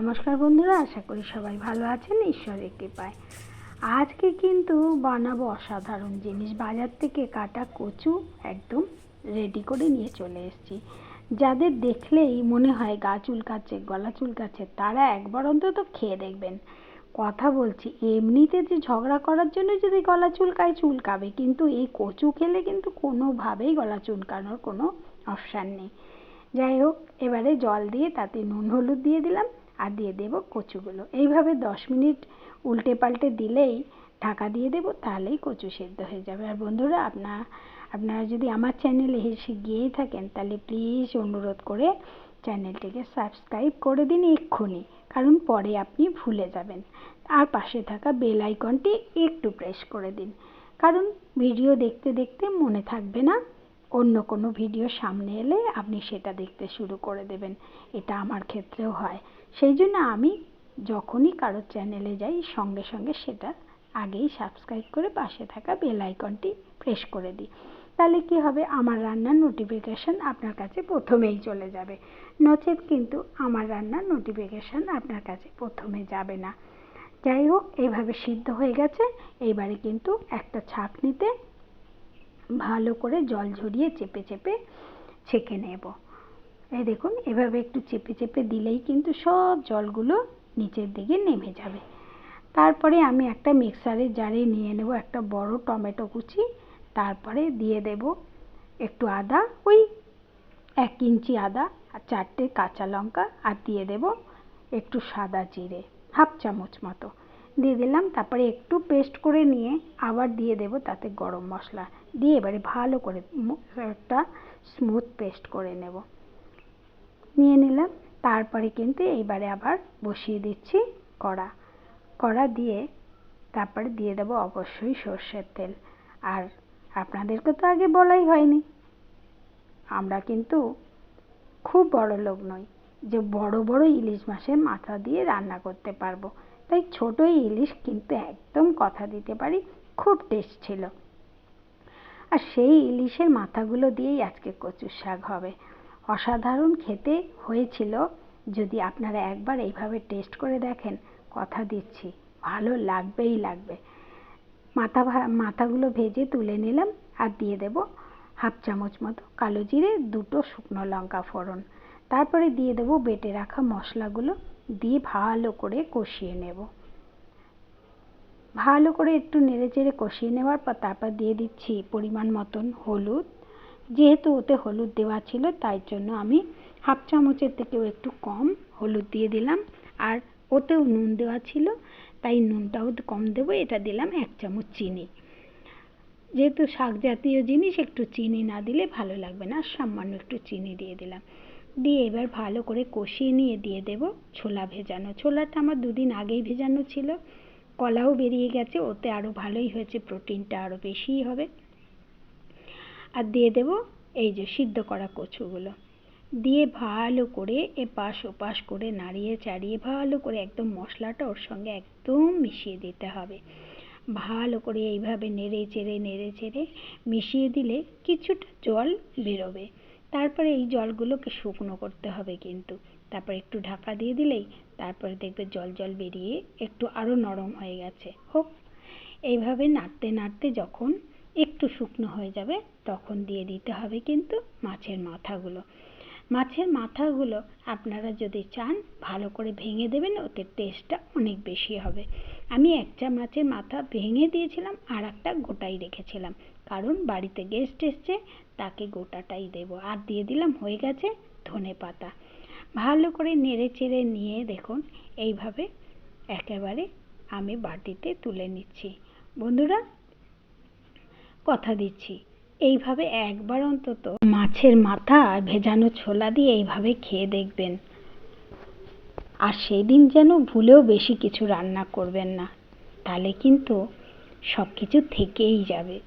নমস্কার বন্ধুরা, আশা করি সবাই ভালো আছেন, ঈশ্বরের কৃপায়। আজকে কিন্তু বানাবো অসাধারণ জিনিস। বাজার থেকে কাটা কচু একদম রেডি করে নিয়ে চলে এসেছি। যাদের দেখলেই মনে হয় গা চুলকাচ্ছে, গলা চুলকাচ্ছে, তারা একবার অন্তত খেয়ে দেখবেন। কথা বলছি, এমনিতে যে ঝগড়া করার জন্য যদি গলা চুলকায়, চুলকাবে। কিন্তু এই কচু খেলে কিন্তু কোনোভাবেই গলা চুলকানোর কোনো অপশান নেই। যাই হোক, এবারে জল দিয়ে তাতে নুন, হলুদ দিয়ে দিলাম। আর দিয়ে দেব কচুগুলো। এইভাবে দশ মিনিট উল্টে পাল্টে দিলেই ঢাকা দিয়ে দেবো, তাহলেই কচু সেদ্ধ হয়ে যাবে। আর বন্ধুরা আপনার আপনারা যদি আমার চ্যানেলে এসে গিয়েই থাকেন, তাহলে প্লিজ অনুরোধ করে চ্যানেলটিকে সাবস্ক্রাইব করে দিন এক্ষুনি, কারণ পরে আপনি ভুলে যাবেন। আর পাশে থাকা বেল আইকনটি একটু প্রেস করে দিন, কারণ ভিডিও দেখতে দেখতে মনে থাকবে না। অন্য কোনো ভিডিও সামনে এলে আপনি সেটা দেখতে শুরু করে দেবেন। এটা আমার ক্ষেত্রেও হয়। সেই জন্য আমি যখনই কারোর চ্যানেলে যাই, সঙ্গে সঙ্গে সেটা আগেই সাবস্ক্রাইব করে পাশে থাকা বেল আইকনটি প্রেস করে দিই। তাহলে কি হবে? আমার রান্নার নোটিফিকেশান আপনার কাছে প্রথমেই চলে যাবে। নচেত কিন্তু আমার রান্নার নোটিফিকেশান আপনার কাছে প্রথমে যাবে না। যাই হোক এইভাবে সিদ্ধ হয়ে গেছে। এইবারে কিন্তু একটা ছাঁকনিতে ভালো করে জল ঝরিয়ে চেপে চেপে ছেঁকে নেব। এই দেখুন, এভাবে একটু চেপে চেপে দিলেই কিন্তু সব জলগুলো নিচের দিকে নেমে যাবে। তারপরে আমি একটা মিক্সারের জারে নিয়ে নেব একটা বড় টমেটো কুচি। তারপরে দিয়ে দেব একটু আদা, ওই এক ইঞ্চি আদা, আর চারটে কাঁচা লঙ্কা, আর দিয়ে দেব একটু সাদা জিরে, হাফ চামচ মতো। দিয়ে দিলাম, তারপরে একটু পেস্ট করে নিয়ে আবার দিয়ে দেব তাতে গরম মশলা। দিয়ে এবারে ভালো করে একটা স্মুথ পেস্ট করে নেব। নিয়ে নিলাম, তারপরে কিন্তু এইবারে আবার বসিয়ে দিচ্ছি কড়া। কড়া দিয়ে তারপরে দিয়ে দেবো অবশ্যই সর্ষের তেল। আর আপনাদেরকে তো আগে বলাই হয়নি, আমরা কিন্তু খুব বড় লোক নই যে বড় বড় ইলিশ মাছের মাথা দিয়ে রান্না করতে পারব। তাই ছোট ইলিশ কিন্তু একদম কথা দিতে পারি, খুব টেস্ট ছিল। আর সেই ইলিশের মাথাগুলো দিয়েই আজকে কচুর শাক হবে। অসাধারণ খেতে হয়েছিল। যদি আপনারা একবার এইভাবে টেস্ট করে দেখেন, কথা দিচ্ছি, ভালো লাগবেই লাগবে। মাথা মাথাগুলো ভেজে তুলে নিলাম আর দিয়ে দেব হাফ চামচ মতো কালো জিরে, দুটো শুকনো লঙ্কা ফোড়ন। তারপরে দিয়ে দেব বেটে রাখা মশলাগুলো। দিয়ে ভালো করে কষিয়ে নেব। ভালো করে একটু নেড়ে চেড়ে কষিয়ে নেওয়ার পর তারপর দিয়ে দিচ্ছি পরিমাণ মতন হলুদ। যেহেতু ওতে হলুদ দেওয়া ছিল, তাই জন্য আমি হাফ চামচের থেকেও একটু কম হলুদ দিয়ে দিলাম। আর ওতেও নুন দেওয়া ছিল, তাই নুনটাও কম দেবো, এটা দিলাম এক চামচ চিনি। যেহেতু শাক জাতীয় জিনিস একটু চিনি না দিলে ভালো লাগবে না, সামান্য একটু চিনি দিয়ে দিলাম। দিয়ে এবার ভালো করে কষিয়ে নিয়ে দিয়ে দেব ছোলা ভেজানো। ছোলাটা আমার দুদিন আগেই ভেজানো ছিল, কলাও বেরিয়ে গেছে, ওতে আরও ভালোই হয়েছে, প্রোটিনটা আরও বেশিই হবে। আর দিয়ে দেব এই যে সিদ্ধ করা কচুগুলো। দিয়ে ভালো করে এপাশ ওপাশ করে নাড়িয়ে চাড়িয়ে ভালো করে একদম মশলাটা ওর সঙ্গে একদম মিশিয়ে দিতে হবে। ভালো করে এইভাবে নেড়ে চেড়ে নেড়ে চেড়ে মিশিয়ে দিলে কিছুটা জল বেরোবে। তারপরে এই জলগুলোকে শুকনো করতে হবে কিন্তু। তারপর একটু ঢাকা দিয়ে দিলেই তারপরে দেখবে জল জল বেরিয়ে একটু আরও নরম হয়ে গেছে। হোক, এইভাবে নাড়তে নাড়তে যখন একটু শুকনো হয়ে যাবে তখন দিয়ে দিতে হবে কিন্তু মাছের মাথাগুলো। মাছের মাথাগুলো আপনারা যদি চান ভালো করে ভেঙে দেবেন, ওতে টেস্টটা অনেক বেশি হবে। আমি একটা মাছের মাথা ভেঙে দিয়েছিলাম আর একটা গোটাই রেখেছিলাম। কারণ বাড়িতে গেস্ট এসছে, তাকে গোটাটাই দেব। আর দিয়ে দিলাম হয়ে গেছে ধনে পাতা। ভালো করে নেড়ে চেড়ে নিয়ে দেখুন, এইভাবে একেবারে আমি বাটিতে তুলে নিচ্ছি। বন্ধুরা, কথা দিচ্ছি। এইভাবে একবার অন্তত মাছের মাথা ভেজানো ছোলা দিয়ে এইভাবে খেয়ে দেখবেন। আর সেদিন যেন ভুলেও বেশি কিছু রান্না করবেন না, তাহলে কিন্তু সব কিছু থেকেই যাবে।